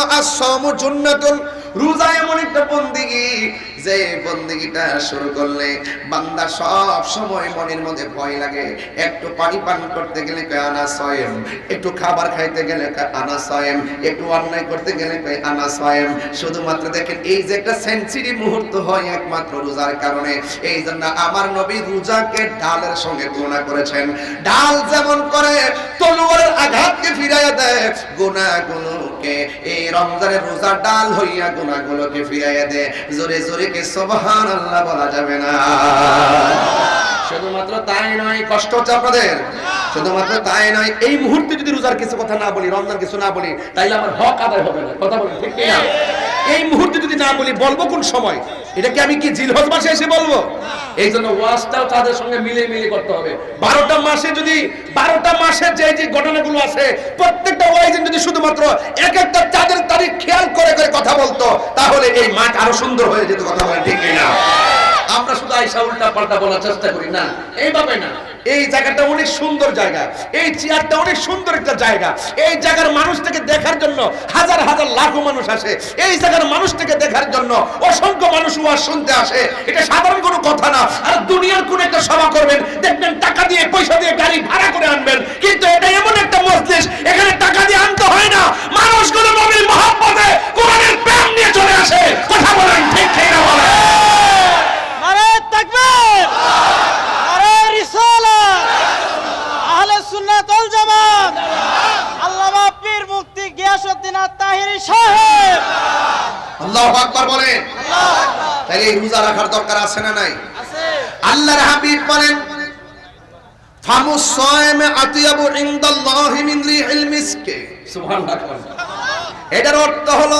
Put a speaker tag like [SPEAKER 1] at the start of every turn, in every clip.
[SPEAKER 1] একটা পানি পান করতে গেলে একটু খাবার খাইতে গেলে একটু অন্যায় করতে গেলে শুধুমাত্র দেখেন, এই যে একটা সেঞ্চুরি মুহূর্ত হয় একমাত্র রোজার কারণে। এই জন্য আমার নবী রোজাকে ডালের সঙ্গে তুলনা করেছেন। ডাল যেমন করে, তলোয়ারের আঘাতকে ফিরাইয়া দেয় গুনাহগুলোকে এই রমজানের রোজা ডাল হইয়া গুনাহগুলোকে ফিরাইয়া দে। জোরে জোরে কে সুবহানাল্লাহ বলা যাবে না। শুধুমাত্র তাই নয়, কষ্ট হচ্ছে আপনাদের। শুধুমাত্র তাই নয়, এই মুহূর্তে যদি রোজার কিছু কথা না বলি, রমজান কিছু না বলি, তাইলে আমার হক আদায় হবে না। কথা বলি ঠিক কিনা? এই মুহূর্তে যদি না বলি, বলব কোন সময়? এটা কি আমি কি জিলহজ মাসে এসে বলব? এই জন্য ওয়াজটাও তাদের সঙ্গে মিলে মিলে করতে হবে। বারোটা মাসে যদি, বারোটা মাসের যে যে ঘটনাগুলো আছে, প্রত্যেকটা ওয়াইজেন যদি শুধুমাত্র এক একটা চাঁদের তারিখ খেয়াল করে করে কথা বলতো, তাহলে এই মাঠ আরও সুন্দর হয়ে যেত কথা বলে, ঠিক না আমরা শুধু আইসা উল্টা পাল্টা বলার চেষ্টা করি, না, এইভাবে না। এই জায়গাটা অনেক সুন্দর জায়গা। এই চেয়ারটা অনেক সুন্দর একটা জায়গা। এই জায়গার মানুষটাকে দেখার জন্য হাজার হাজার লাখো মানুষ আসে। এই জায়গার মানুষটাকে দেখার জন্য অসংখ্য মানুষ ওয়াজ শুনতে আসে। এটা সাধারণ কোনো কথা না। আর দুনিয়ার কোন একটা সভা করবেন, দেখবেন টাকা দিয়ে, পয়সা দিয়ে গাড়ি ভাড়া করে আনবেন। কিন্তু এটা এমন একটা মজলিস, এখানে টাকা দিয়ে আনতে হয় না। মানুষগুলো নবীর মহাব্বতে কোরআনের প্রেম নিয়ে চলে আসে। কথা বলেন, ঠিক ঠিক না বলেন?
[SPEAKER 2] নারে তাকবীর! নারে ওয়াল জামাত আল্লামা পীর মুফতি গিয়াসউদ্দিন আত-তাহিরি সাহেব।
[SPEAKER 1] আল্লাহু আকবার বলেন। তাহলে এই রোজা রাখার দরকার আছে না নাই?
[SPEAKER 2] আছে।
[SPEAKER 1] আল্লাহর হাবিব বলেন ফামুস সায়মে আতিয়াবু ইনদাল্লাহি মিন রিহিল মিসকে। সুবহানাল্লাহ। এটার অর্থ হলো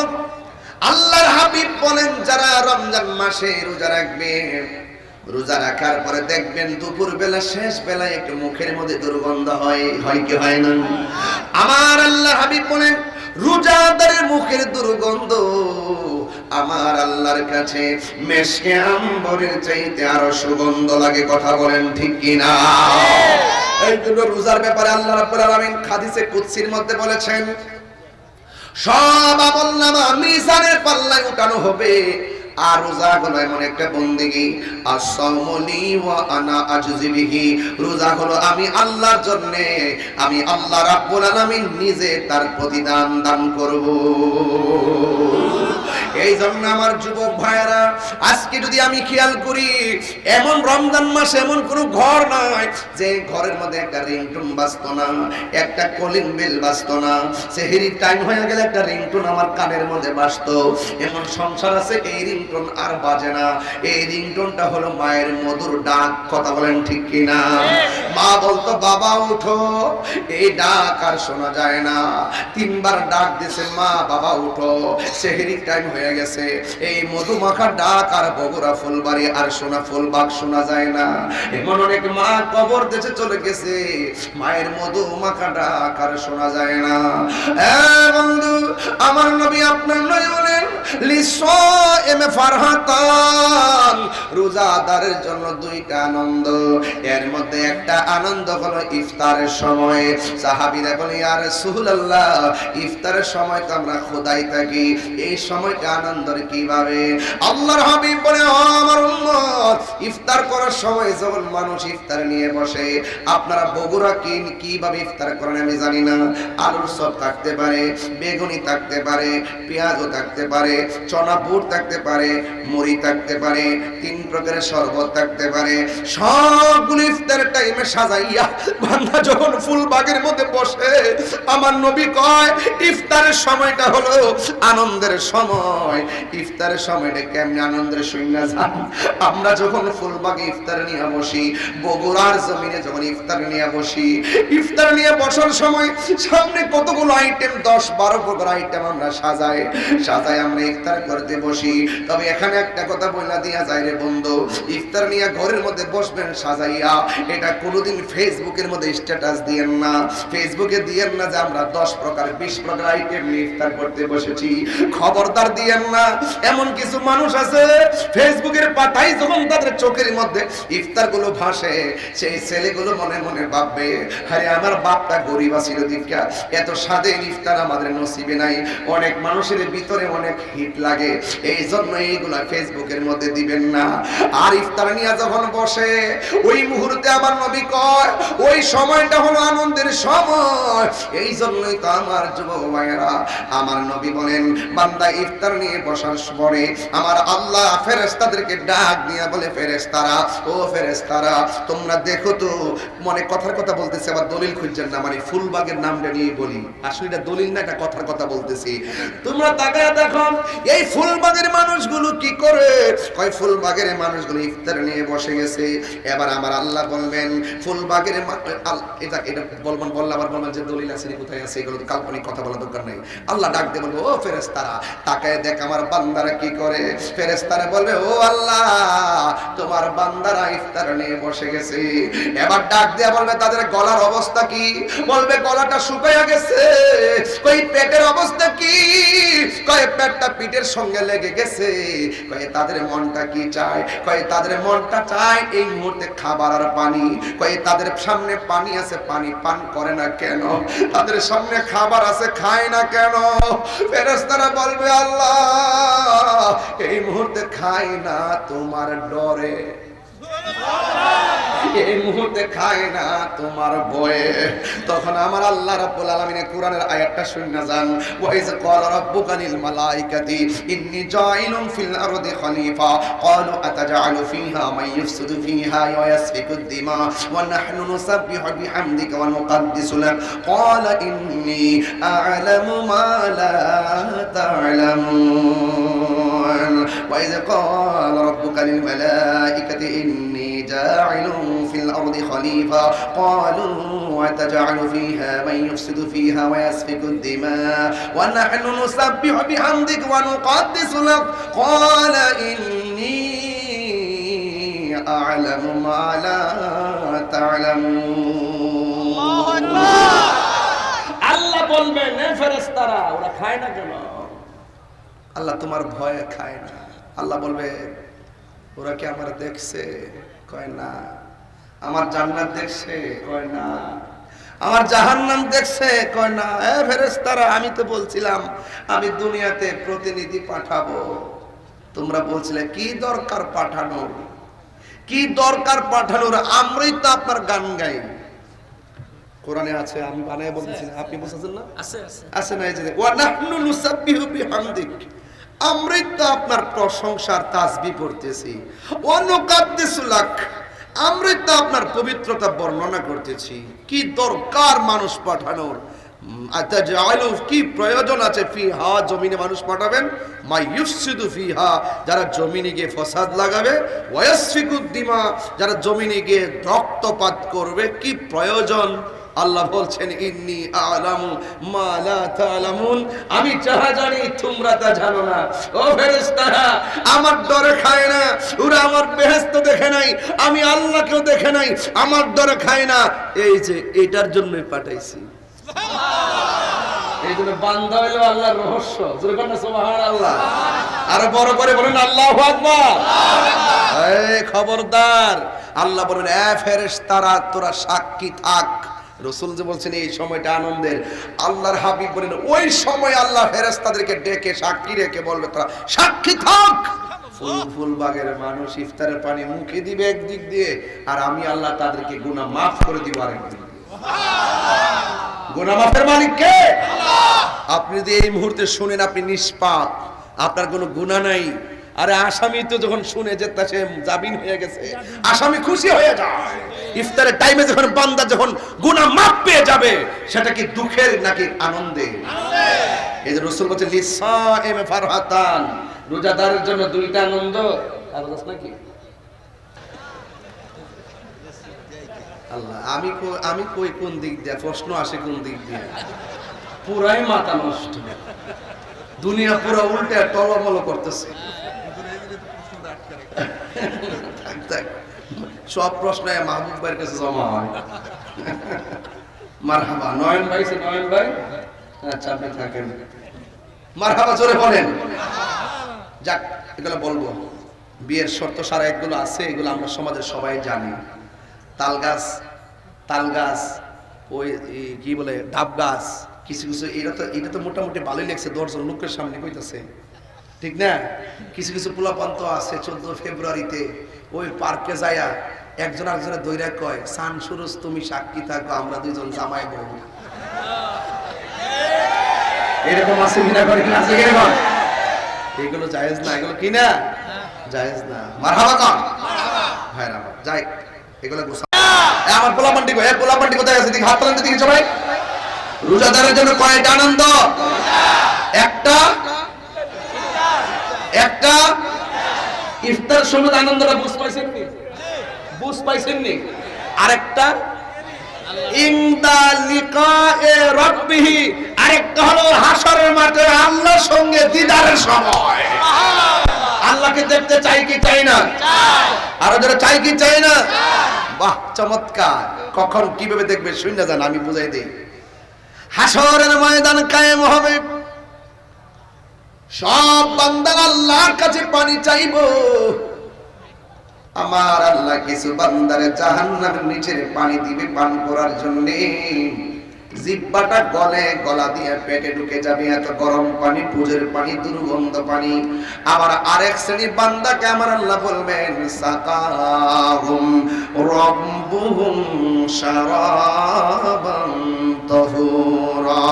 [SPEAKER 1] আল্লাহর হাবিব বলেন যারা রমজান মাসে রোজা রাখবে রোজা রাখার পরে দেখবেন দুপুর বেলা শেষ বেলায় একটু মুখের মধ্যে দুর্গন্ধ হয় হয় কি হয় না? আমার আল্লাহ হাবিব বলেন, রোজাদারের মুখের দুর্গন্ধ আমার আল্লাহর কাছে মেশকে আম্বরের চাইতে আরও সুগন্ধ লাগে, কথা বলেন ঠিক কিনা এই জন্য রোজার ব্যাপারে আল্লাহ রাব্বুল আলামিন হাদিসে কুদসির মধ্যে বলেছেন, সব আমল নামা মিজানের পাল্লায় উঠানো হবে। আজকে যদি আমি খেয়াল করি, এমন রমজান মাসে এমন কোনো ঘর নাই যে ঘরের মধ্যে একটা রিংটোন বাজতো না, একটা কলিং বেল বাজতো না। সেহেরির টাইম হয়ে গেলে একটা রিংটোন আমার কানের মধ্যে বাজতো। এমন সংসার আছে এই রিংটোন আর বাজে না। এই রিংটোনটা হলো মায়ের মধুর ডাক, কথা বলেন ঠিক কিনা? মা বলতো, বাবা উঠো এই ডাক আর শোনা যায় না। তিনবার ডাক দিছে, মা, বাবা উঠো সেহেরির টাইম হয়ে গেছে। এই মধুমাখা ডাক আর বগুড়া ফুলবাড়ি আর সোনা ফুলবাগ শোনা যায় না। এমন অনেক মা কবর দেশে চলে গেছে। মায়ের মধুমাখা ডাক আর শোনা যায় না। এ বন্ধু, আমার নবী আপনার নয় বলেন লিসো এমে রোজাদারের জন্য দুইটা আনন্দ। এর মধ্যে একটা আনন্দ হলো ইফতারের সময়। সাহাবীরা বলে রাসূলুল্লাহ, ইফতারের সময় তো আমরা খোদাই থাকি। এই সময়টা আনন্দের কীভাবে? আল্লাহর হাবিব বলে, ও আমার উম্মত, ইফতার করার সময় যখন মানুষ ইফতার নিয়ে বসে, আপনারা বগুড়া কি, কীভাবে ইফতার করেন আমি জানি না। আলুর সব থাকতে পারে, বেগুনি থাকতে পারে, পেঁয়াজও থাকতে পারে, চনা বুট থাকতে পারে মুড়ি থাকতে পারে, তিন প্রকারের শরবত থাকতে পারে, সবগুলো ইফতারের টাইমে সাজাইয়া বান্দা যখন ফুল বাগের মধ্যে বসে, আমার নবী কয়, ইফতারের সময়টা হলো আনন্দের সময়। ইফতারের সময়টা কেমনে আনন্দের শূন্য যান আমরা যখন ফুলবাগে ইফতার নিয়ে বসি, বগুড়ার জমিনে যখন ইফতার নিয়ে বসি, ইফতার নিয়ে বসার সময় সামনে কতগুলো আইটেম দশ বারো প্রকার আইটেম আমরা সাজাই। সাজাই আমরা ইফতার করতে বসি। তবে এখানে একটা কথা বইলা দিয়া যায় রে বন্ধু, ইফতার নিয়ে ঘরের মধ্যে বসবেন সাজাইয়া, এটা কোনোদিন ফেসবুকের মধ্যে স্ট্যাটাস দিয়েন না। ফেসবুকে দিয়েন না যে আমরা দশ প্রকার, বিশ প্রকার আইটেম নিয়ে ইফতার করতে বসেছি। খবরদার দিয়েন না। এমন কিছু মানুষ আছে, ফেসবুকের পাতাই যখন তাদের চোখের মধ্যে ইফতারগুলো ভাসে, সেই ছেলেগুলো মনে মনে ভাববে, আরে আমার বাপটা গরিব আছিল দীক্ষা, এত স্বাদে ইফতার আমাদের নসিবে নাই। অনেক মানুষের ভিতরে অনেক হিট লাগে। এই জন্য এইগুলা ফেসবুকের মধ্যে দিবেন না। আর ইফতার নিয়ে যখন বসে, ওই মুহূর্তে আমার নবী কয়, ওই সময়টা হলো আনন্দের সময়। এই জন্যই তো আমার ভাইয়েরা, আমার নবী বলেন, বান্দা ইফতার নিয়ে বসার পরে আমার আল্লাহ ফেরেশতাদেরকে ডাক বলে, ফেরেশতারা, ও ফেরেশতারা, তোমরা দেখো তো, মনে কথার কথা বলতেছে, আবার দলিল খুঁজছেন না মানে ফুলবাগের নামটা নিয়ে বলি। আসলে এটা দলিল না, এটা কথার কথা বলতেছি। তোমরা তাকায় দেখো, এই ফুলবাগের মানুষগুলো কি করে? কয়, ফুলবাগের মানুষগুলো ইফতার নিয়ে বসে গেছে। এবার আমার আল্লাহ বলবেন, ফুলবাগের এটা এটা বলবেন, বললে আবার বলবেন যে দলিল আছে কোথায় আছে? এগুলো কাল্পনিক কথা বলা দরকার নেই। আল্লাহ ডাক বলবে, ও ফেরেশতারা, তাকায় দেখ আমার বান্দারা কি করে? ফেরেশতারা বলবে, ও আল্লাহ, তোমার বান্দারা ইফতার নিয়ে বসে গেছে। এবার ডাক দিয়ে বলবে, তাদের গলার অবস্থা কি? বলবে, গলাটা শুকাইয়া গেছে। কই পেটের অবস্থা কি? কয়, পেটটা পিঠের সঙ্গে লেগে গেছে। কয়, তাদের মনটা কি চায়? কয়ে, তাদের মনটা চায় এই মুহূর্তে খাবার আর পানি। কয়ে, তাদের সামনে পানি আছে, পানি পান করে না কেন? তাদের সামনে খাবার আছে, খায় না কেন? ফেরেস্তারা বলবে, আল্লাহ, এই মুহূর্তে খায় না তোমার ডরে। এই মুহূর্তে খায় না তোমার বয়ে। তখন আমার আল্লাহ রাব্বুল আলামিনের কোরআনের আয়াতটা শুনে যান। ওয়াইজ ক্বালা রাব্বুকা লিল মালাইকাতি, ইন্নী জাইলুন ফিল আরদি খলিফা। ক্বালু আতাজআলু ফিহা মান ইফসিদু ফিহা ওয়া ইয়াসফিকু দিমা ওয়া নাহনু নুসাব্বিহু বিহামদিকা ওয়া নুকাদ্দিসু লাক। ক্বালা ইন্নী আ'লামু মা লা تعلمون وإذ قال ربك للملائكة إني جاعل في الأرض خليفة قالوا وتجعل فيها من يفسد فيها ويسفك الدماء ونحن نسبح بحمدك ونقدس لك قال إني أعلم ما لا تعلمون
[SPEAKER 3] আল্লাহ বলবেন এ ফেরেশতারা ওরা খায় না কেন
[SPEAKER 1] আল্লাহ তোমার ভয়ে খায় না। আল্লাহ বলবে ওরা কি আমার দেখছে? কয় না। আমার জান্নাত দেখছে? কয় না। আমার জাহান্নাম দেখছে? কয় না। এ ফেরেশতারা আমি তো বলছিলাম আমি দুনিয়াতে প্রতিনিধি পাঠাবো। তোমরা বলছিলে কি দরকার পাঠানোর? কি দরকার পাঠানোর? আমরাই তো আপনার গান গাই। কোরআনে আছে আমি বানায় বলতেছি আপনি বুঝতেছেন না?
[SPEAKER 3] আছে আছে।
[SPEAKER 1] আছে না এই যে ওয়া নাহনু নুসাব্বিহু বিহামদিক। আমরাই তো আপনার প্রশংসার তাসবিহ পড়তেছি। ওয়া আমরাই তো আপনার পবিত্রতা বর্ণনা করতেছি। কি দরকার মানুষ পাঠানোর? কি প্রয়োজন আছে ফিহা, জমিনে মানুষ পাঠাবেন? ফিহা, যারা জমিনে গিয়ে ফসাদ লাগাবে। যারা জমিনে গিয়ে রক্তপাত করবে, কি প্রয়োজন? আল্লাহ বলছেন ইন্নি আলামু মা লা তালামুন। আমি যাহা জানি তোমরা তা জানো না। ও ফেরেশতারা আমার ডরে খায় না। ওরা আমার বেহেশত দেখে নাই। আমি আল্লাহকেও দেখে নাই। আমার ডরে খায় না। এই যে এটার জন্যই পাঠাইছি।
[SPEAKER 3] এই জন্য বান্দা হইল আল্লাহর রহস্য।
[SPEAKER 1] আর বড় করে বলেন আল্লাহু আকবার। খবরদার। আল্লাহ বলেন এ ফেরেশতারা তোরা সাক্ষী থাক। রসুল যে বলছেন এই সময়টা আনন্দের। আল্লাহর হাবিব বলেন ওই সময় আল্লাহ ফেরেশতাদেরকে ডেকে সাক্ষী রেখে বলবে তোরা সাক্ষী থাক। ফুল ফুল মানুষ ইফতারের পানি মুখে দিবে একদিক দিয়ে আর আমি আল্লাহ তাদেরকে গুনাহ মাফ করে দিব আরেকদিক দিয়ে। গুনাহ মাফের মালিক কে? আপনি যদি এই মুহূর্তে শুনেন আপনি নিষ্পাপ। আপনার কোনো গুণা নাই। আরে আসামি তো যখন শুনে যে তা সে জামিন হয়ে গেছে, আসামি খুশি হয়ে যায়। ইফতারের টাইমে যখন বান্দা যখন গুনাহ মাপ পেয়ে যাবে, সেটা কি দুঃখের নাকি আনন্দে? এই যে রসুল বলছে লিসা এম ফারহাতান।
[SPEAKER 3] রোজাদারের জন্য দুইটা আনন্দ আর নাকি?
[SPEAKER 1] আল্লাহ, আমি আমি কই কোন দিক দিয়ে? প্রশ্ন আসে কোন দিক দিয়ে?
[SPEAKER 3] পুরাই মাথা নষ্ট।
[SPEAKER 1] দুনিয়া পুরো উল্টে টলমল করতেছে। সব প্রশ্ন মাহবুব ভাইয়ের কাছে জমা হয়। মারহাবা, নয়ন ভাই সে নয়ন ভাই? আচ্ছা আপনি থাকেন। মারহাবা, জোরে বলেন। যাক, এগুলো বলব। বিয়ের শর্ত সারা এগুলো আছে, এগুলো আমরা সমাজের সবাই জানি। তাল গাছ তাল গাছ, ওই কি বলে, ডাব গাছ, কিছু কিছু, এটা তো এটা তো মোটামুটি ভালোই লাগছে দশজন লোকের সামনে কইতাছে। ঠিক না? কিছু কিছু পোলাপান্ত আছে চোদ্দ ফেব্রুয়ারিতে। ওই পার্কে যায়া একজন আরেকজনের দৈরা কয় সান সুরজ তুমি সাক্ষী থাকো আমরা দুইজন জামাই বউ। এরকম আছে কিনা করে কিনা আছে এরকম? এগুলো জায়েজ না এগুলো কি না? জায়েজ না। মারহাবা হ্যাঁ যাই। এগুলো এ, আমার পোলা পান্ডি কো এ পোলা পান্ডি কোথায় আছে? দিকে হাত তোলেন সবাই। রোজাদারের জন্য কয়টা আনন্দ? একটা একটা
[SPEAKER 3] ইফতার সময় আনন্দটা বুঝ পাইছেন নি? বুঝ পাইছেন নি? আরেকটা
[SPEAKER 1] চাই কি চাই না? চাই কি চাই না? বাহ, চমৎকার। কখন কীভাবে দেখবে শুনে যান, আমি বুঝাই দিই। হাসরের ময়দান কায়েম হবে। সব বান্দার আল্লাহর কাছে পানি চাইব। আমার আল্লাহ কিছু বান্দারে জাহান্নামের নিচে পানি দিবে পান করার জন্য। জিব্বাটা গলে গলা দিয়ে পেটে ঢুকে যাবে, এত গরম পানি, পুজোর পানি, দুর্গন্ধ পানি। আবার আরেক শ্রেণির বান্দাকে আমার আল্লাহ বলবেন, সাকাহুম রব্বুহুম তাহুরা।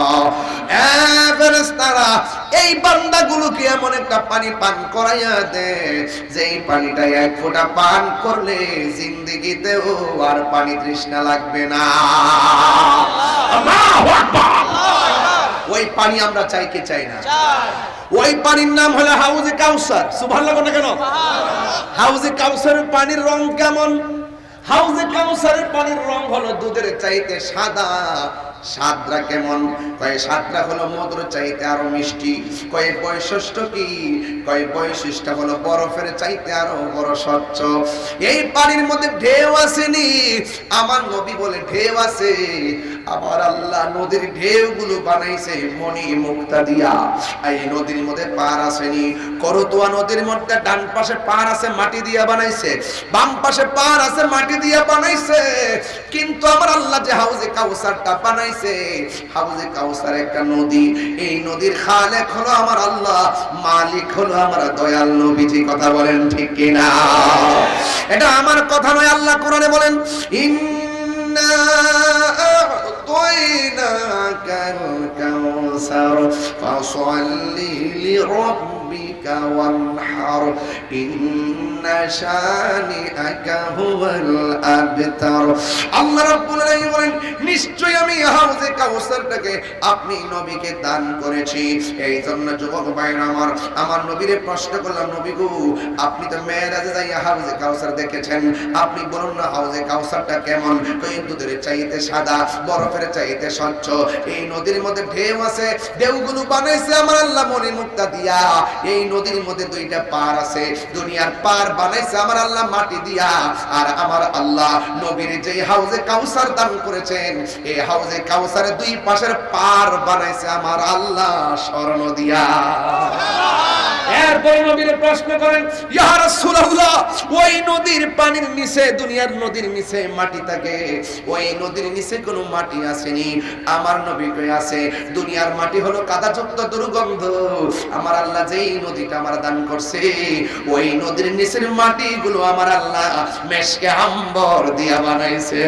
[SPEAKER 1] এই বান্দাগুলোকে এমন একটা পানি পান করাইয়া দে পানিটা এক ফোঁটা পান করলে আর পানি তৃষ্ণা লাগবে না। ওই পানি আমরা চাই চাই না? ওই পানির নাম হলো হাউজে কাউসার। সুবহানাল্লাহ কোন কেন? হাউজে কাউসারের পানির রং কেমন? হাউজে কাউসারের পানির রং হলো দুধের চাইতে সাদা স্বাদরা কেমন? কয়ে স্বাদরা হলো মধুর চাইতে আরও মিষ্টি। কয় বৈশিষ্ট্য কি? কয় বৈশিষ্ট্য হলো বরফের চাইতে আরও বড় স্বচ্ছ। এই পানির মধ্যে ঢেউ আসেনি। আমার নবী বলে ঢেউ আছে। আবার আল্লাহ নদীর ঢেউগুলো বানাইছে মণি মুক্তা দিয়া এই নদীর মধ্যে পার আসেনি। করতোয়া নদীর মধ্যে ডান পাশে পার আছে মাটি দিয়া বানাইছে। বাম পাশে পার আছে মাটি দিয়া বানাইছে। কিন্তু আমার আল্লাহ যে হাউজে কাউসারটা বানাইছে, হাউজে কাউসার একটা নদী। এই নদীর খালেক হলো আমার আল্লাহ, মালিক হলো আমার দয়াল নবীজি। কথা বলেন ঠিক কিনা? এটা আমার কথা নয়, আল্লাহ কোরআনে বলেন, ইন্না أعطيناك الكوثر فصل لربك وانحر إن شانئك هو الأبتر আল্লাহ রাব্বুল আলামিন বলেন নিশ্চয়ই আমি হাউজে কাউসারটাকে আপনি নবীকে দান করেছি এই জন্য যুবক ভাইরা আমার আমার নবীরে প্রশ্ন করলাম নবী গো আপনি তো মেয়েরাজে যাই হাউজে কাউসার দেখেছেন আপনি বলুন না হাউজে কাউসারটা কেমন কই দুধের চাইতে সাদা বরফের চাইতে স্বচ্ছ এই নদীর মধ্যে ঢেউ আছে ঢেউগুলো বানাইছে আমার আল্লাহ মনি মুক্তা দিয়া এই নদীর মধ্যে দুইটা পার আছে, দুনিয়ার পার বানাইছে আমার আল্লাহ মাটি দিয়া। আর আমার আল্লাহ নবীর যে হাউজে কাউসার দান করেছেন এই হাউজে কাউসারের দুই পাশের পার বানাইছে আমার আল্লাহ স্মরণ দিয়া।
[SPEAKER 3] এরপরে নবীরে প্রশ্ন করেন
[SPEAKER 1] ইয়া রাসূলুল্লাহ ওই নদীর পানির নিচে দুনিয়ার নদীর নিচে মাটি থাকে। ওই নদীর নিচে কোনো মাটি আসেনি। আমার নবী কই আছে দুনিয়ার মাটি হলো কাদাযুক্ত দুর্গন্ধ। আমার আল্লাহ যেই নদীটা আমার দান করছে ওই নদীর নিচের মাটিগুলো আমার আল্লাহ মেশকে আম্বর দিয়া বানাইছে।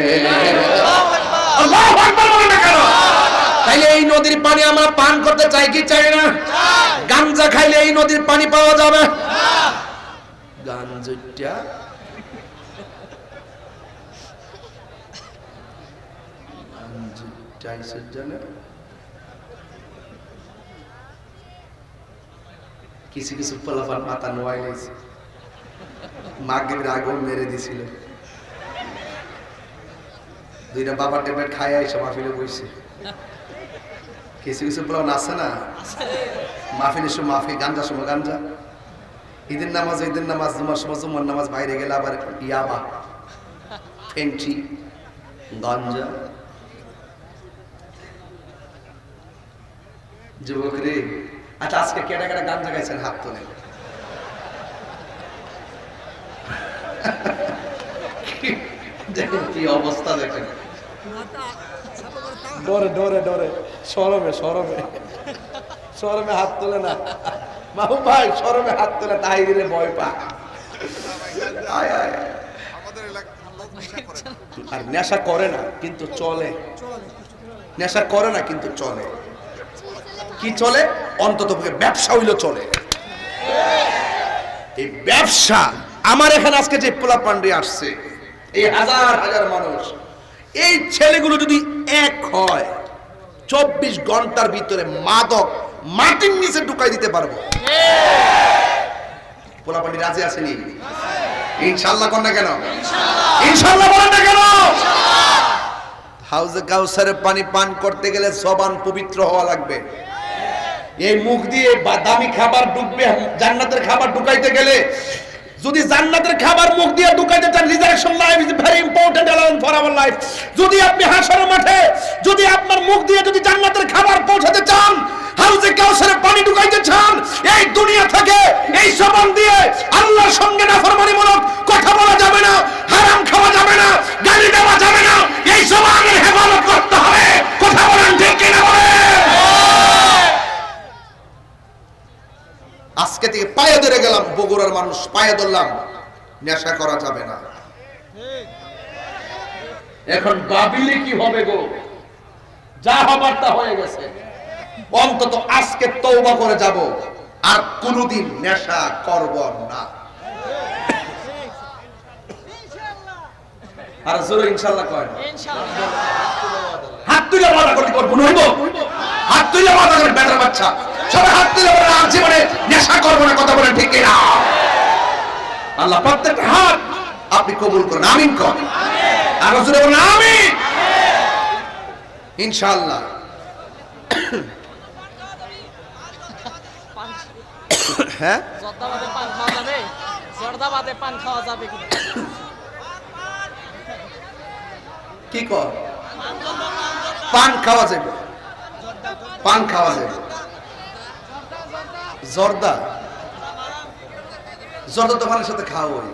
[SPEAKER 1] আল্লাহু আকবার তাইলে এই নদীর পানি আমরা পান করতে চাই কি চাই না? গাঞ্জা খাইলে এই নদীর পানি পাওয়া যাবে। গাঞ্জা। কিছু কিছু পোলাপান মাথা নোয়াই নিয়েছে মাগের আগুন মেরে দিছিল। দুইটা বাবা টেবলেট খাই আইসা মাহফিলে বইছে। কিছু কিছু পোলাও নাচে না? মাহফিলের সময় মাহফিল গাঞ্জা সময় গাঞ্জা ঈদের নামাজ ঈদের নামাজ, জুমার সময় জুমার নামাজ, বাইরে গেলে আবার ইয়াবা, ফেন্টি, গাঞ্জা। যুবক রে আচ্ছা আজকে কেটে কেটে গাঞ্জা গাইছেন হাত তোলে? কি অবস্থা দেখেন।
[SPEAKER 3] ডরে ডরে ডরে। সরমে সরমে। সরমে হাত তোলে না। মাহু ভাই সরমে হাত তোলে তাই দিলে ভয় পা। আর নেশা করে না কিন্তু চলে। নেশা করে না কিন্তু চলে।
[SPEAKER 1] কি চলে? অন্তত ব্যবসা হইল চলে। এই ব্যবসা আমার এখানে আজকে যে পোলা পান্ডে আসছে এই হাজার হাজার মানুষ এই ছেলেগুলো যদি এক হয় চব্বিশ ঘণ্টার ভিতরে মাদক মাটির নিচে ঢুকাই দিতে পারব। পোলা পান্ডি রাজি আসেনি ইনশাল্লাহ কর না কেন? ইনশাল্লাহ। বলেন না কেন? হাউজে কাউসারের পানি পান করতে গেলে সবান পবিত্র হওয়া লাগবে। এই মুখ দিয়ে দামি খাবার ঢুকবে জান্নাতের খাবার ঢুকাইতে গেলে যদি জান্নাতের খাবার মুখ দিয়ে ঢুকাইতে চান reservation life is very important এলাউন for our life যদি আপনি হাসরের মাঠে, যদি আপনার মুখ দিয়ে যদি জান্নাতের খাবার পৌঁছাতে চান, হাউজে কাউসারে পানি ঢুকাইতে চান, এই দুনিয়া থেকে, এই সমান দিয়ে আল্লাহর সঙ্গে নাফরমানিমূলক কথা বলা যাবে না, হারাম খাওয়া যাবে না, গালি দেওয়া যাবে না, এই সমানের হেফাজত করতে হবে। কথা বলেন ঠিক কিনা বলেন? আজকে থেকে পায়ে ধরে গেলাম বগুড়ার মানুষ পায়ে ধরলাম। নেশা করা যাবে না।
[SPEAKER 3] এখন বাবিলে কি হবে গো? যা হবার তা হয়ে গেছে।
[SPEAKER 1] অন্তত আজকে তৌবা করে যাব আর কোনোদিন নেশা করব না।
[SPEAKER 3] আর জোরে ইনশাল্লাহ কয়
[SPEAKER 1] হাত তুলে মাথা করে করব নইব তুলে মাথা করে বেটার বাচ্চা। সবাই হাত তুলে বলে, আর জীবনে নেশা করব না, কথা বলেন ঠিক না আল্লাহ প্রত্যেকটা হাত আপনি কবুল করুন, আমিন কর। আর জোরে বলেন, আমিন। ইনশাআল্লাহ। হ্যাঁ?
[SPEAKER 2] পান খাওয়া যাবে কিনা
[SPEAKER 1] কি কর? পান খাওয়া যাবে। পান খাওয়া যায়। জর্দা। জর্দা তো পানের সাথে খাওয়া হয়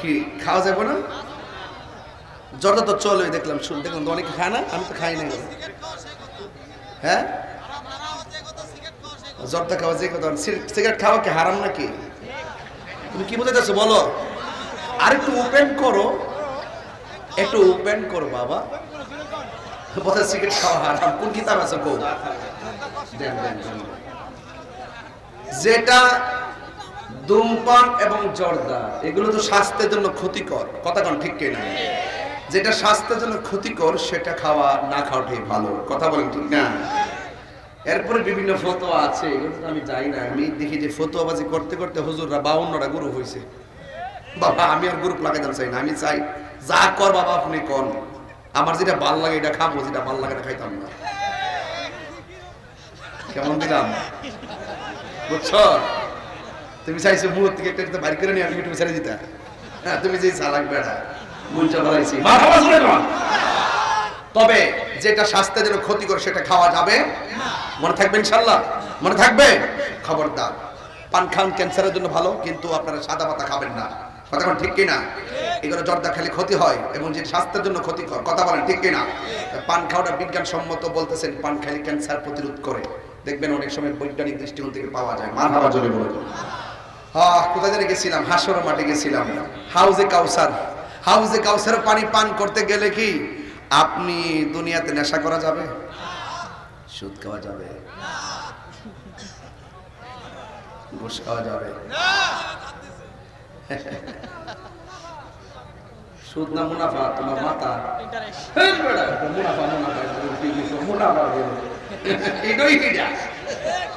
[SPEAKER 1] কি, খাওয়া যাবে না? জর্দা তো চলে, দেখলাম, শুন দেখলাম অনেকে খায় না, আমি তো খাই না হ্যাঁ? জর্দা খাওয়া যে কথা সিগারেট খাওয়া কি হারাম নাকি? তুমি কি বুঝতে চাচ্ছো বলো? আর একটু ওপেন করো। একটু ওপেন করো, বাবা। বোধহয় সিগারেট খাওয়া হারাম কোন কিতাব আছে দেন। যেটা ধূমপান এবং জর্দা, এগুলো তো স্বাস্থ্যের জন্য ক্ষতিকর। কথা কোন ঠিক কিনা? যেটা স্বাস্থ্যের জন্য ক্ষতিকর, সেটা খাওয়া না খাওয়াটাই ভালো। কথা বলেন ঠিক না? এরপরে বিভিন্ন ফতোয়া আছে, এগুলো আমি যাই না। আমি দেখি যে ফতোয়াবাজি করতে করতে হুজুররা বাউন্নটা গুরু হয়েছে বাবা, আমি আর গ্রুপ লাগাইতে চাই না, আমি চাই যা কর বাবা আপনি কর আমার যেটা ভালো লাগে এটা খাব যেটা ভালো লাগে খাইতাম না। কেমন দিলাম? বুঝছ? তুমি চাইছো মুখ থেকে একটা একটা বাড়ি করে নিয়ে আমি তুমি ছেড়ে দিতা। হ্যাঁ তুমি যে চালাক বেড়া তবে যেটা স্বাস্থ্যের জন্য ক্ষতিকর সেটা খাওয়া যাবে? মনে থাকবে ইনশাল্লাহ? মনে থাকবে? খবরদার। পান খান ক্যান্সারের জন্য ভালো কিন্তু আপনারা সাদা পাতা খাবেন না। কথা ঠিক কিনা? এগুলো জর্দা খেলে ক্ষতি হয় এবং যে স্বাস্থ্যের জন্য ক্ষতিকর কথা বলেন ঠিক কিনা? পান খাওয়াটা বিজ্ঞানসম্মত বলতেছেন পান খেলে ক্যান্সার প্রতিরোধ করে। দেখবেন অনেক সময় বৈজ্ঞানিক দৃষ্টিকোণ থেকে পাওয়া যায় মার হাওয়া জলে বলে আহ কোথায় জানি গেছিলাম হাসর মাঠে গেছিলাম। হাউজে কাউসার হাউজে কাউসার পানি পান করতে গেলে কি আপনি দুনিয়াতে নেশা করা যাবে? সুদ খাওয়া যাবে। ঘুষ খাওয়া যাবে। সুদ না মুনাফা তোমার মাথা।
[SPEAKER 3] মুনাফা, মুনাফা, মুনাফা, এটাই এটা।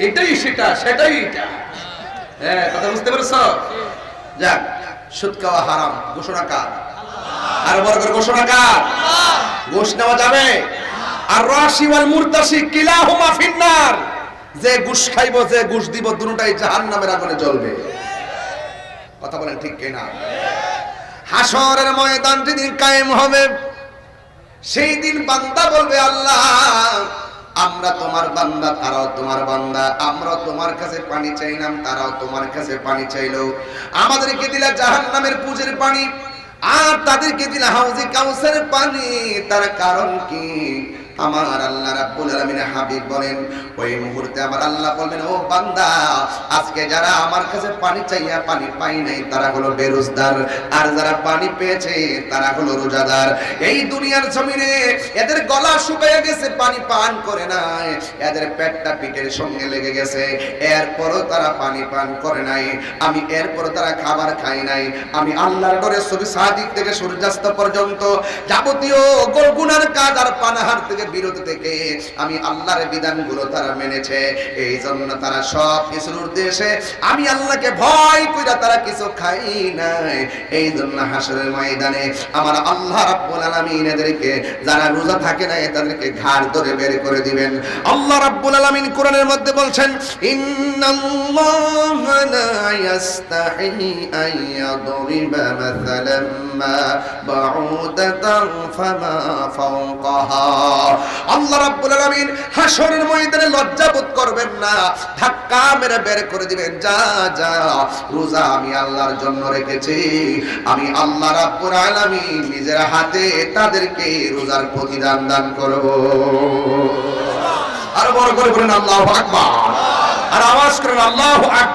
[SPEAKER 3] এটাই সেটা সেটাই এটা।
[SPEAKER 1] হ্যাঁ কথা বুঝতে পেরেছ? যাক সুদ খাওয়া হারাম ঘোষণা কার? আর বড় করে ঘোষণা কার? ঘুষ নেওয়া যাবে। আর রাশি ওয়াল মুরতাসি কিলাহুমা ফিন্নার। যে ঘুষ খাইবো যে ঘুষ দিব দুটোটাই জাহান্নামের আগুনে জ্বলবে। কথা বলেন ঠিক কিনা? হাসরের ময়দান যেদিন কায়েম হবে। সেই দিন বান্দা বলবে, আল্লাহ, আমরা তোমার বান্দা, তারাও তোমার বান্দা। আমরা তোমার কাছে পানি চাইলাম, তারাও তোমার কাছে পানি চাইল। আমাদেরকে দিলা জাহান নামের পুজোর পানি, আর তাদেরকে দিলা হাউজি কাউসের পানি। তার কারণ কি? আমার আল্লাহ রাব্বুল আলামিন হাবিব বলেন, ওই মুহূর্তে আমার আল্লাহ বলবেন, ও বান্দা, আজকে যারা আমার কাছে পানি চাইয়া পানি পাই নাই, তারা হলো বেরোজদার আর যারা পানি পেয়েছে, তারা হলো রোজাদার। এই দুনিয়ার জমিনে এদের গলা শুকিয়ে গেছে, পানি পান করে নাই। এদের পেটটা পিঠের সঙ্গে লেগে গেছে। এরপরও তারা পানি পান করে নাই। আমি এরপরও তারা খাবার খাই নাই। আমি আল্লাহর ডরে ছবি সাদিক থেকে সূর্যাস্ত পর্যন্ত যাবতীয় গোলগুনার কাজ আর পানাহার থেকে বিরত থেকে আমি আল্লাহর বিধানগুলো তারা মেনেছে। এই জন্য তারা সব কিছুর উদ্দেশ্যে আমি আল্লাহকে ভয় করে তারা কিছু খাই নাই। এই জন্য হাসরের ময়দানে আমার আল্লাহ রাব্বুল আলামিন এদেরকে যারা রোজা থাকে না তাদেরকে ঘাড় ধরে বের করে দিবেন। আল্লাহ রাব্বুল আলামিন কোরআনের মধ্যে বলছেন, ইন্নাল্লাহা লা ইয়াস্তাহি আন ইয়াদরিবা মাসালাম মা বাউদাতান ফামা ফাওকাহা। আল্লাহ আলামিন হাসরের ময়দানে লজ্জা বোধ করবেন না, ধাক্কা মেরে বের করে দিবেন, যা যা, রোজা আমি আল্লাহর জন্য রেখেছি। আমি আল্লাহ রাব্বুল আলামিন নিজের হাতে তাদেরকে রোজার প্রতিদান দান করব। আর বড় করে বলেন আল্লাহ আকবার। আর আওয়াজ করেন আল্লাহ আকবার।